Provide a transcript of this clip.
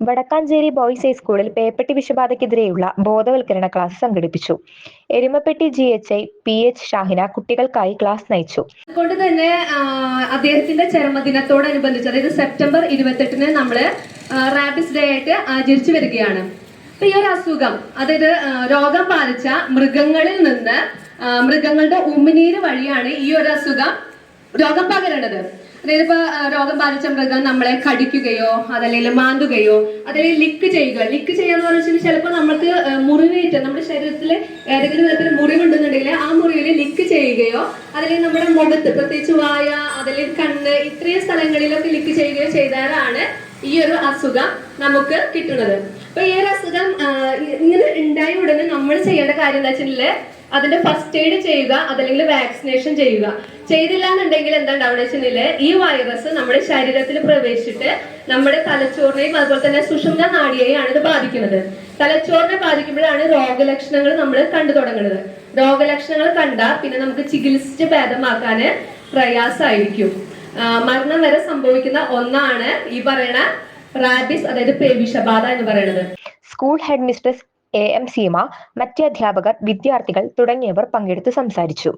Vadakkanchery boys ഹൈസ്കൂളിൽ പേപ്പട്ടി വിഷബാധയ്ക്കെതിരെയുള്ള ബോധവൽക്കരണ class സംഘടിപ്പിച്ചു. Erumapetty G H I P H Shahina കുട്ടികൾക്കായി ക്ലാസ് നയിച്ചു. അതുകൊണ്ട് തന്നെ അദ്ദേഹത്തിന്റെ ചരമദിനത്തോടനുബന്ധിച്ച് അതായത് സെപ്റ്റംബർ ഇരുപത്തെട്ടിന് നമ്മൾ റാബിസ് ഡേ ആയിട്ട് ആചരിച്ചു വരികയാണ്. അപ്പൊ ഈ ഒരു അസുഖം അതായത് രോഗം ബാധിച്ച മൃഗങ്ങളിൽ നിന്ന് മൃഗങ്ങളുടെ ഉമിനീര് വഴിയാണ് ഈ ഒരു അസുഖം രോഗം പകരണത് അതായത് ഇപ്പൊ രോഗം ബാധിച്ച മൃഗം നമ്മളെ കടിക്കുകയോ അതല്ലെങ്കിൽ മാന്തുകയോ അതല്ലെങ്കിൽ ലിക്ക് ചെയ്യുക. ലിക്ക് ചെയ്യാന്ന് പറഞ്ഞാൽ ചിലപ്പോൾ നമ്മൾക്ക് മുറിവേറ്റ നമ്മുടെ ശരീരത്തിൽ ഏതെങ്കിലും തരത്തിൽ മുറിവുണ്ടെന്നുണ്ടെങ്കിൽ ആ മുറിവിൽ ലിക്ക് ചെയ്യുകയോ അതല്ലെങ്കിൽ നമ്മുടെ മുഖത്ത് പ്രത്യേകിച്ച് വായ അതല്ലെങ്കിൽ കണ്ണ് ഇത്രയും സ്ഥലങ്ങളിലൊക്കെ ലിക്ക് ചെയ്യുകയോ ചെയ്താലാണ് ഈ ഒരു അസുഖം നമുക്ക് കിട്ടുന്നത്. അപ്പൊ ഈ ഒരു അസുഖം ഇങ്ങനെ ഉണ്ടായ ഉടനെ നമ്മൾ ചെയ്യേണ്ട കാര്യം എന്താ വെച്ചിട്ടുണ്ടെങ്കിൽ അതിന്റെ ഫസ്റ്റ് എയ്ഡ് ചെയ്യുക അതല്ലെങ്കിൽ വാക്സിനേഷൻ ചെയ്യുക. ചെയ്തില്ല എന്നുണ്ടെങ്കിൽ എന്താ ഉണ്ടാവുക വെച്ചിട്ടുണ്ടെങ്കിൽ ഈ വൈറസ് നമ്മുടെ ശരീരത്തിൽ പ്രവേശിച്ചിട്ട് നമ്മുടെ തലച്ചോറിനെയും അതുപോലെ തന്നെ സുഷുമ്ന നാടിയെയാണ് ഇത് ബാധിക്കുന്നത്. തലച്ചോറിനെ ബാധിക്കുമ്പോഴാണ് രോഗലക്ഷണങ്ങൾ നമ്മൾ കണ്ടു തുടങ്ങുന്നത്. രോഗലക്ഷണങ്ങൾ കണ്ടാൽ പിന്നെ നമുക്ക് ചികിത്സിച്ച് ഭേദമാക്കാൻ പ്രയാസമായിരിക്കും മരണം വരെ സംഭവിക്കുന്ന ഒന്നാണ് ഈ പറയുന്ന റാബിസ് അതായത് പേവിഷബാധ എന്ന് പറയുന്നത് school head mistress A M Seema മറ്റ് അധ്യാപകർ വിദ്യാർത്ഥികൾ തുടങ്ങിയവർ പങ്കെടുത്ത് സംസാരിച്ചു.